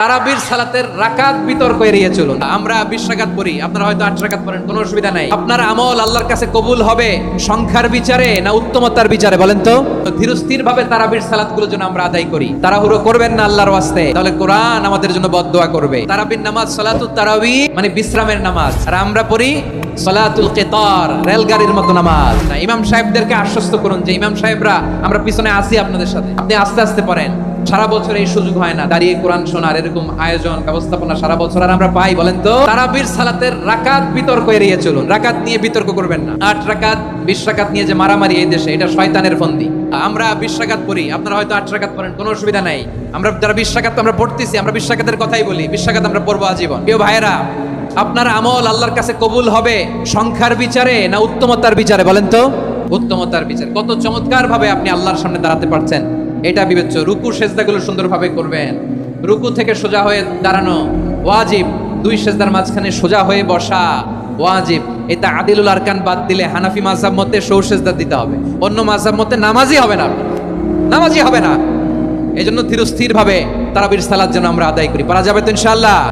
তারাবির সালাতের রাকাত বিতর্ক এড়িয়ে চলুন। আমরা বিশ রাকাত পড়ি, আপনারা হয়তো আট রাকাত পড়েন, কোনো অসুবিধা নাই। আপনার আমল আল্লাহর কাছে কবুল হবে, সংখ্যার বিচারে না উত্তমতার বিচারে, বলেন তো? ধীরস্থির ভাবে তারাবির যেন আমরা আদায় করি। করবেন না আল্লাহর তাহলে কোরআন আমাদের জন্য বদদোয়া করবে। তারাবির নামাজ সালাতু তারাবি মানে বিশ্রামের নামাজ। আর আমরা পড়ি সালাতুল কেতর, রেলগাড়ির মতো নামাজ। ইমাম সাহেবদেরকে আশ্বস্ত করুন যে, ইমাম সাহেবরা, আমরা পিছনে আসি আপনাদের সাথে। আপনি আস্তে আস্তে পড়েন। সারা বছর এই সুযোগ হয় না। দাঁড়িয়ে কোরআন শোনার এরকম আয়োজন, ব্যবস্থাপনা সারা বছর। আর আমরা পাই, বলেন তো? তারাবির সালাতের রাকাত বিতর্ক এড়িয়ে চলুন। রাকাত নিয়ে বিতর্ক করবেন না। আট রাকাত, বিশ রাকাত নিয়ে যে মারামারি এই দেশে, এটা শয়তানের ফন্দি। আমরা বিশ রাকাত পড়ি, আপনারা হয়তো আট রাকাত পড়েন, কোনো অসুবিধা নাই। আমরা যারা বিশ রাকাত আমরা পড়তেছি, আমরা বিশ রাকাতের কথাই বলি, বিশ রাকাত আমরা পড়ব আজীবন। কেউ ভাইয়েরা, আপনার আমল আল্লাহর কাছে কবুল হবে সংখ্যার বিচারে না উত্তমতার বিচারে, বলেন তো? উত্তমতার বিচার। কত চমৎকার ভাবে আপনি আল্লাহর সামনে দাঁড়াতে পারছেন। এটা বিবেচ্য। রুকু সেজদাগুলো সুন্দরভাবে করবেন। রুকু থেকে সোজা হয়ে দাঁড়ানো। ওয়াজিব। দুই সেজদার মাঝখানে সোজা হয়ে বসা। ওয়াজিব। এটা আদিলুল আরকান বাদ দিলে হানাফি মাজাব মতে সৌ সেজদা দিতে হবে। অন্য মাজাব মতে নামাজই হবে না। নামাজই হবে না। এই জন্য ধীরস্থির স্থিরভাবে তারাবির সালাদ যেন আমরা আদায় করি। পারা যাবে তো ইনশাআল্লাহ।